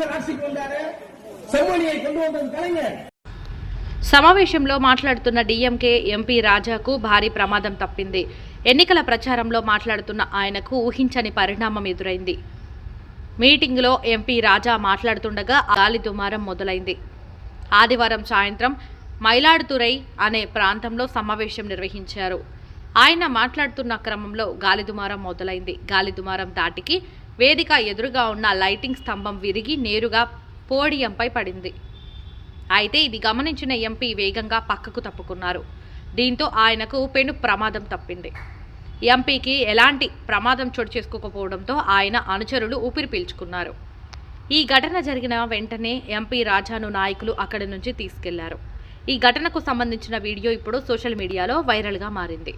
முதலமைச்சர் ஆட்சிக்கு வந்தாரு செம்மொழியை கொண்டு வந்தது கலைஞர் సమావేశంలో మాట్లాడుతున్న డీఎంకే ఎంపీ రాజాకు భారీ ప్రమాదం తప్పింది ఎన్నికల ప్రచారంలో మాట్లాడుతున్న ఆయనకు ఊహించని పరిణామం ఎదురైంది మీటింగులో ఎంపీ రాజా మాట్లాడుతుండగా గాలి దుమారం మొదలైంది ఆదివారం సాయంత్రం మైలాడుతురై అనే ప్రాంతంలో సమావేశం నిర్వహించారు ఆయన మాట్లాడుతున్న క్రమంలో గాలి దుమారం మొదలైంది గాలి దుమారం దాటికి వేదిక ఎదురుగా ఉన్న లైటింగ్ స్తంభం విరిగి నేరుగా పోడియంపై పడింది. అయితే ఇది గమనించిన ఎంపీ వేగంగా పక్కకు తప్పుకున్నారు. దీంతో ఆయనకు పెను ప్రమాదం తప్పింది. ఎంపీకి ఎలాంటి ప్రమాదం చోటు చేసుకోకపోవడంతో ఆయన అనుచరులు ఊపిరి పీల్చుకున్నారు. ఈ ఘటన జరిగిన వెంటనే ఎంపీ రాజాను నాయకులు అక్కడి నుంచి తీసుకెళ్ళారు. ఈ ఘటనకు సంబంధించిన వీడియో ఇప్పుడు సోషల్ మీడియాలో వైరల్గా మారింది.